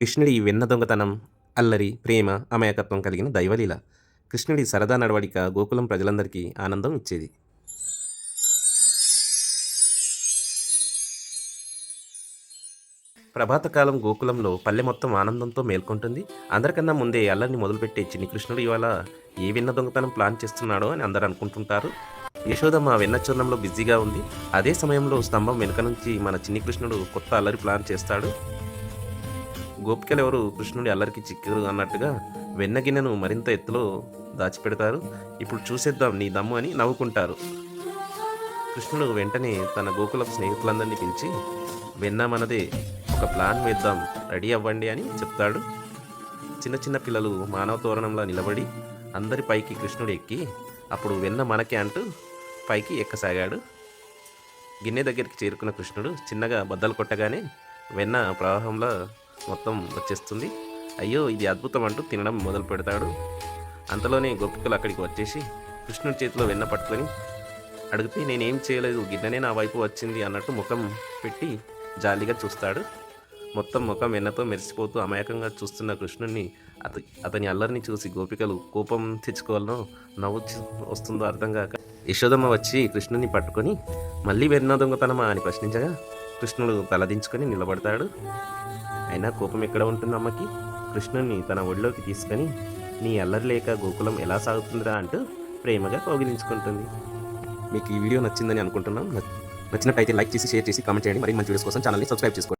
కృష్ణుడి ఈ వెన్న దొంగతనం అల్లరి ప్రేమ అమాయకత్వం కలిగిన దైవలీల. కృష్ణుడి సరదా నడవడిక గోకులం ప్రజలందరికీ ఆనందం ఇచ్చేది. ప్రభాతకాలం గోకులంలో పల్లె మొత్తం ఆనందంతో మేల్కొంటుంది. అందరికన్నా ముందే అల్లరిని మొదలుపెట్టే చిన్ని కృష్ణుడు ఇవాళ ఏ వెన్న దొంగతనం ప్లాన్ చేస్తున్నాడో అని అందరూ అనుకుంటుంటారు. యశోదమ్మ వెన్న చూర్ణంలో బిజీగా ఉంది. అదే సమయంలో స్తంభం వెనుక నుంచి మన చిన్ని కృష్ణుడు కొత్త అల్లరి ప్లాన్ చేస్తాడు. గోపికలు ఎవరు? కృష్ణుడి అల్లరికి చిక్కరు అన్నట్టుగా వెన్న గిన్నెను మరింత ఎత్తులో దాచిపెడతారు. ఇప్పుడు చూసేద్దాం నీ దమ్ము అని నవ్వుకుంటారు. కృష్ణుడు వెంటనే తన గోకుల స్నేహితులందరినీ పిలిచి వెన్న మనదే ఒక ప్లాన్ వేద్దాం రెడీ అవ్వండి అని చెప్తాడు. చిన్న చిన్న పిల్లలు మానవ తోరణంలో నిలబడి అందరి పైకి కృష్ణుడు ఎక్కి అప్పుడు వెన్న మనకే అంటూ పైకి ఎక్కసాగాడు. గిన్నె దగ్గరికి చేరుకున్న కృష్ణుడు చిన్నగా బద్దలు కొట్టగానే వెన్న ప్రవాహంలో మొత్తం వచ్చేస్తుంది. అయ్యో ఇది అద్భుతం అంటూ తినడం మొదలు పెడతాడు. అంతలోనే గోపికలు అక్కడికి వచ్చేసి కృష్ణుడి చేతిలో వెన్న పట్టుకొని అడిగితే నేనేం చేయలేదు గిన్నెనే నా వైపు వచ్చింది అన్నట్టు ముఖం పెట్టి జాలిగా చూస్తాడు. మొత్తం ముఖం వెన్నతో మెరిసిపోతూ అమాయకంగా చూస్తున్న కృష్ణుణ్ణి అత అతని అల్లరిని చూసి గోపికలు కోపం తెచ్చుకోవాలనో నవ్వు వస్తుందో అర్థం కాక యశోదమ్మ వచ్చి కృష్ణుని పట్టుకొని మళ్ళీ వెన్న దొంగతనమా? అని ప్రశ్నించగా కృష్ణుడు తలదించుకొని నిలబడతాడు. అయినా కోపం ఎక్కడ ఉంటుంది అమ్మకి? కృష్ణుని తన ఒడిలోకి తీసుకొని నీ అల్లరి లేక గోకులం ఎలా సాగుతుందిరా? అంటూ ప్రేమగా కౌగిలించుకుంటుంది. మీకు ఈ వీడియో నచ్చిందని అనుకుంటున్నాం. నచ్చినట్టయితే లైక్ చేసి షేర్ చేసి కామెంట్ చేయండి. మరి మంచి వీడియోస్ కోసం ఛానల్ని సబ్స్క్రైబ్ చేసుకోండి.